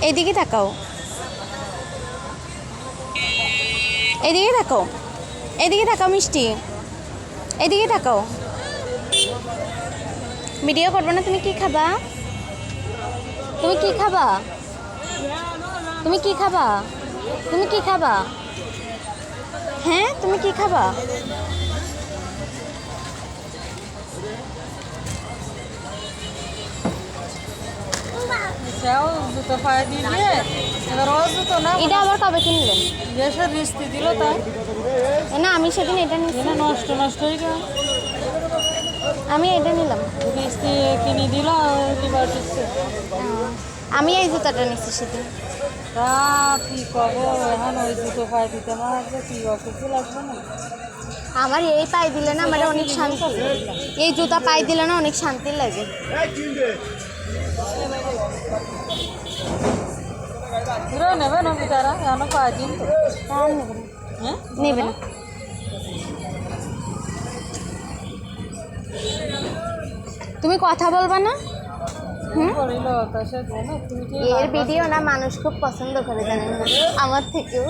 এদিকে তাকাও। এদিকে তাকাও। এদিকে তাকাও, মিষ্টি। এদিকে তাকাও। ভিডিও করব না, তুমি কি খাবা? তুমি কি খাবা? তুমি কি খাবা? তুমি কি খাবা? হ্যাঁ তুমি কি খাবা? সেও জুতো পায়ে দিয়ে দিয়ে এবার ও জুতো না এটা আবার কবে কিনলেন দেশে রিস্তি দিল তাই। না আমি সেদিন এটা নিয়েছি কিনে নষ্ট নষ্ট হয়ে গেল। আমি এটা নিলাম। রিস্তি কিনে দিল এবার দিচ্ছে? আমি এই জুতাটা নিচ্ছি সেদিন। তা কি কব এখন ওই জুতো পায়ে দিতে না কি অসুস্থ লাগবে না? আমার এই পায়ে দিলে না আমার অনেক শান্তি এই জুতা পায়ে দিলে না অনেক শান্তি লাগে। ঘুরে নেবে না বিচারা এখন পায়ে দিন তো আর নেবে না হ্যাঁ নেবে না তুমি কথা বলবা না এর ভিডিও না মানুষ খুব পছন্দ করে জানেন আমার থেকেও